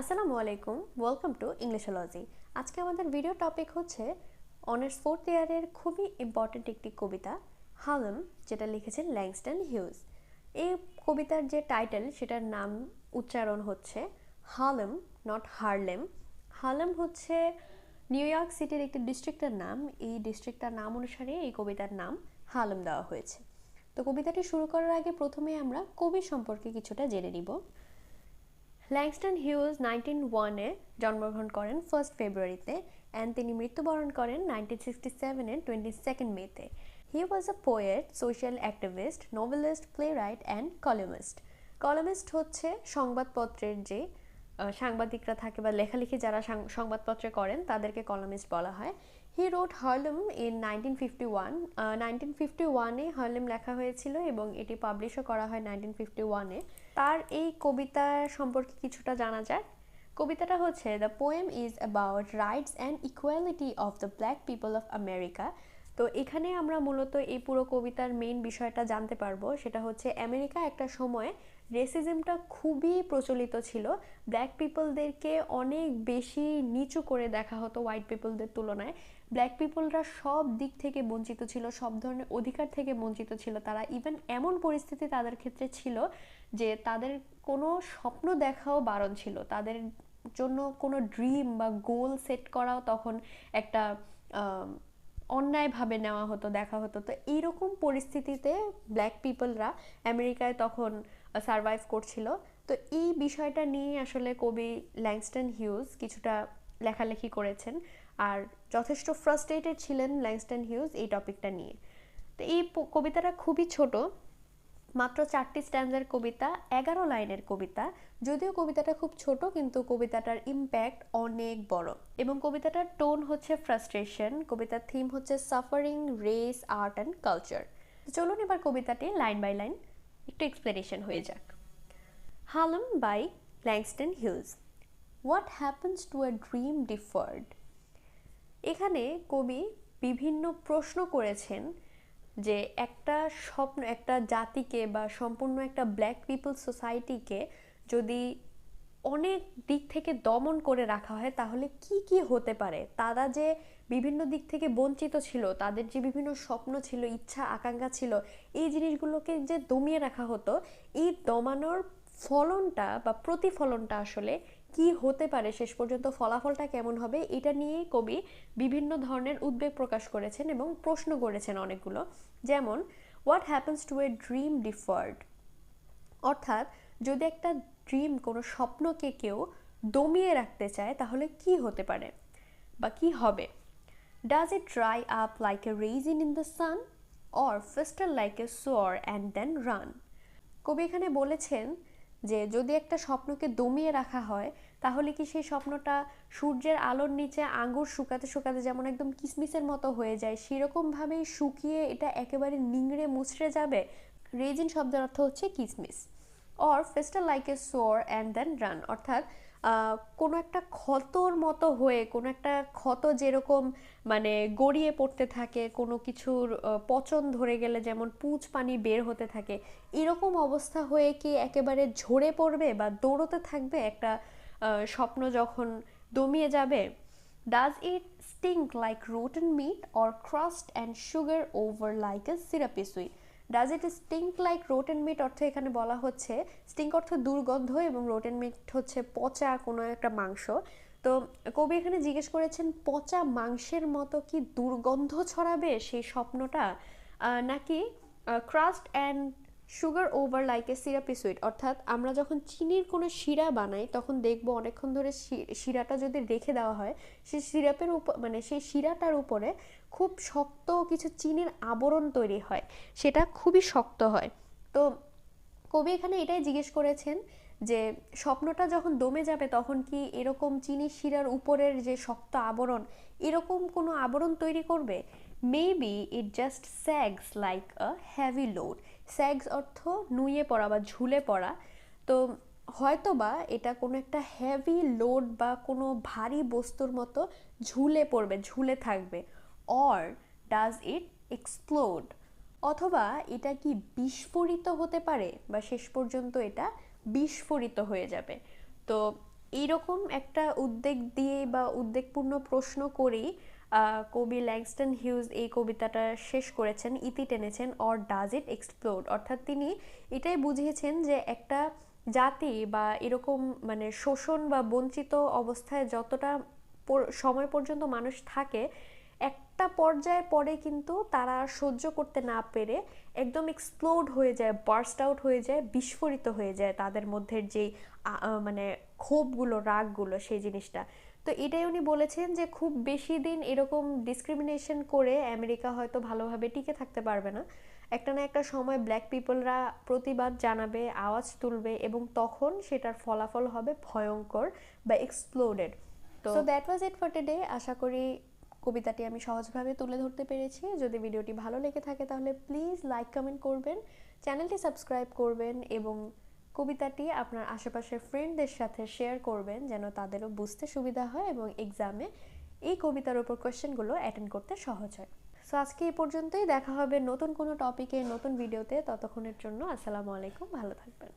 আসসালামু আলাইকুম welcome to Englishology আজকে আমাদের ভিডিও টপিক হচ্ছে অনার্স ফোর্থ ইয়ারের খুবই ইম্পর্ট্যান্ট একটি কবিতা হালম যেটা লিখেছেন ল্যাংস্টন হিউজ এই কবিতার যে টাইটেল সেটার নাম উচ্চারণ হচ্ছে হালম নট হারলেম হালম হচ্ছে নিউ ইয়র্ক সিটির একটি ডিস্ট্রিক্টের নাম। এই ডিস্ট্রিক্টটার নাম অনুসারে এই কবিতার নাম হালম দেওয়া হয়েছে। তো কবিতাটি শুরু করার আগে প্রথমে আমরা কবি সম্পর্কে কিছুটা জেনে নিব। ল্যাংস্টন হিউজ নাইনটিন ওয়ানে জন্মগ্রহণ করেন ফার্স্ট ফেব্রুয়ারিতে অ্যান্ড তিনি মৃত্যুবরণ করেন নাইনটিন সিক্সটি সেভেনের টোয়েন্টি সেকেন্ড মেতে he was a poet social activist novelist playwright and columnist columnist হচ্ছে সংবাদপত্রের যে সাংবাদিকরা থাকে বা লেখালেখি যারা সংবাদপত্রে করেন, তাদেরকে কলামিস্ট বলা হয়। He wrote Harlem in nineteen fifty one nineteen fifty ওয়ানে হার্লেম লেখা হয়েছিল এবং এটি পাবলিশও করা হয় নাইনটিন ফিফটি ওয়ানে তার এই কবিতা সম্পর্কে কিছুটা জানা যাক। কবিতাটা হচ্ছে the poem is about rights and equality of the black people of America তো এখানে আমরা মূলত এই পুরো কবিতার মেইন বিষয়টা জানতে পারব। সেটা হচ্ছে, আমেরিকা একটা সময় রেসিজমটা খুবই প্রচলিত ছিল। ব্ল্যাক পিপলদেরকে অনেক বেশি নিচু করে দেখা হতো হোয়াইট পিপলদের তুলনায়। ব্ল্যাক পিপলরা সব দিক থেকে বঞ্চিত ছিল, সব ধরনের অধিকার থেকে বঞ্চিত ছিল। তারা ইভেন এমন পরিস্থিতি তাদের ক্ষেত্রে ছিল যে তাদের কোনো স্বপ্ন দেখাও বারণ ছিল। তাদের জন্য কোনো ড্রিম বা গোল সেট করাও তখন একটা অন্যায়ভাবে নেওয়া হতো, দেখা হতো। তো এইরকম পরিস্থিতিতে ব্ল্যাক পিপলরা আমেরিকায় তখন সারভাইভ করছিল। তো এই বিষয়টা নিয়ে আসলে কবি ল্যাংস্টন হিউজ কিছুটা লেখালেখি করেছেন। আর যথেষ্ট ফ্রাস্ট্রেটেড ছিলেন ল্যাংস্টন হিউজ এই টপিকটা নিয়ে। তো এই কবিতাটা খুবই ছোট, মাত্র চারটি স্ট্যান্ডার কবিতা, এগারো লাইনের কবিতা। যদিও কবিতাটা খুব ছোট, কিন্তু কবিতাটার ইম্প্যাক্ট অনেক বড়। এবং কবিতাটার টোন হচ্ছে ফ্রাস্ট্রেশন কবিতার থিম হচ্ছে suffering race art and culture চলুন এবার কবিতাটি লাইন বাই লাইন একটু এক্সপ্লেনেশন হয়ে যাক। Harlem by Langston Hughes what happens to a dream deferred এখানে কবি বিভিন্ন প্রশ্ন করেছেন যে একটা স্বপ্ন, একটা জাতিকে বা সম্পূর্ণ একটা ব্ল্যাক পিপল সোসাইটিকে যদি অনেক দিক থেকে দমন করে রাখা হয়, তাহলে কি কি হতে পারে? তারা যে বিভিন্ন দিক থেকে বঞ্চিত ছিল, তাদের যে বিভিন্ন স্বপ্ন ছিল, ইচ্ছা, আকাঙ্ক্ষা ছিল, এই জিনিসগুলোকে যে দমিয়ে রাখা হতো, এই দমানোর ফলনটা বা প্রতিফলনটা আসলে কি হতে পারে শেষ পর্যন্ত ফলাফলটা কেমন হবে, এটা নিয়ে কবি বিভিন্ন ধরনের উদ্বেগ প্রকাশ করেছেন এবং প্রশ্ন করেছেন অনেকগুলো। যেমন what happens to a dream deferred অর্থাৎ, যদি একটা ড্রিম কোনো স্বপ্নকে কেউ দমিয়ে রাখতে চায়, তাহলে কি হতে পারে বা কি হবে? Does it dry up like a raisin in the sun or fester like a sore and then run কবি এখানে বলেছেন যে যদি একটা স্বপ্নকে দমিয়ে রাখা হয়, তাহলে কি সেই স্বপ্নটা সূর্যের আলোর নিচে আঙুর শুকাতে শুকাতে যেমন একদম কিসমিসের মতো হয়ে যায়, সেরকমভাবেই শুকিয়ে এটা একেবারে নিংড়ে মুচড়ে যাবে? রেজিন শব্দের অর্থ হচ্ছে কিসমিস। Or fester like a sore and then run অর্থাৎ কোনো একটা ক্ষতর মতো হয়ে, কোনো একটা ক্ষত যেরকম মানে গড়িয়ে পড়তে থাকে, কোনো কিছুর পচন ধরে গেলে যেমন পুঁজ পানি বের হতে থাকে, এরকম অবস্থা হয়ে কি একেবারে ঝরে পড়বে বা দৌড়তে থাকবে একটা স্বপ্ন যখন দমিয়ে যাবে? Does it stink like rotten meat or crust and sugar over like a syrupy sweet does it stink like rotten meat অর্থ এখানে বলা হচ্ছে স্টিঙ্ক অর্থ দুর্গন্ধ এবং রোটেন মিট হচ্ছে পচা কোনো একটা মাংস। তো কবি এখানে জিজ্ঞেস করেছেন, পচা মাংসের মতো কি দুর্গন্ধ ছড়াবে সেই স্বপ্নটা? নাকি crust and sugar over like a syrupy sweet অর্থাৎ আমরা যখন চিনির কোনো শিরা বানাই, তখন দেখব অনেকক্ষণ ধরে শিরাটা যদি রেখে দেওয়া হয় সেই সিরাপের উপর মানে সেই শিরাটার উপরে খুব শক্ত কিছু চিনির আবরণ তৈরি হয়। সেটা খুবই শক্ত হয়। তো কবি এখানে এটাই জিজ্ঞেস করেছেন যে, স্বপ্নটা যখন দমে যাবে, তখন কি এরকম চিনি শিরার উপরের যে শক্ত আবরণ, এরকম কোনো আবরণ তৈরি করবে? Maybe it just sags like a heavy load sags অর্থ নুয়ে পড়া বা ঝুলে পড়া। তো হয়তোবা এটা কোনো একটা হেভি লোড বা কোনো ভারী বস্তুর মতো ঝুলে পড়বে, ঝুলে থাকবে। অর ডাজ ইট এক্সপ্লোড অথবা এটা কি বিস্ফোরিত হতে পারে বা শেষ পর্যন্ত এটা বিস্ফোরিত হয়ে যাবে। তো এইরকম একটা উদ্বেগ দিয়ে বা উদ্বেগপূর্ণ প্রশ্ন করেই কবি ল্যাংস্টন হিউজ এই কবিতাটা শেষ করেছেন, ইতি টেনেছেন, অর ডাজ ইট এক্সপ্লোড। অর্থাৎ তিনি এটাই বুঝিয়েছেন যে একটা জাতি বা এরকম মানে শোষণ বা বঞ্চিত অবস্থায় যতটা সময় পর্যন্ত মানুষ থাকে, একটা পর্যায়ে পরে কিন্তু তারা সহ্য করতে না পেরে একদম এক্সপ্লোড হয়ে যায়, বার্স্ট আউট হয়ে যায়, বিস্ফোরিত হয়ে যায় তাদের মধ্যে যে মানে ক্ষোভগুলো, রাগগুলো, সেই জিনিসটা। তো এটাই উনি বলেছেন যে খুব বেশি দিন এরকম ডিসক্রিমিনেশন করে আমেরিকা হয়তো ভালোভাবে টিকে থাকতে পারবে না। একটা না একটা সময় ব্ল্যাক পিপলরা প্রতিবাদ জানাবে আওয়াজ তুলবে এবং তখন সেটার ফলাফল হবে ভয়ঙ্কর বা এক্সপ্লোডেড তো that was it for today আশা করি কবিতাটি আমি সহজভাবে তুলে ধরতে পেরেছি। যদি ভিডিওটি ভালো লেগে থাকে তাহলে প্লিজ লাইক কমেন্ট করবেন চ্যানেলটি সাবস্ক্রাইব করবেন এবং কবিতাটি আপনার আশেপাশের ফ্রেন্ডদের সাথে শেয়ার করবেন যেন তাদেরও বুঝতে সুবিধা হয় এবং এক্সামে এই কবিতার উপর কোয়েশ্চেনগুলো অ্যাটেন্ড করতে সহজ হয়। সো আজকে এই পর্যন্তই। দেখা হবে নতুন কোনো টপিকে নতুন ভিডিওতে ততক্ষণের জন্য আসসালামু আলাইকুম। ভালো থাকবেন।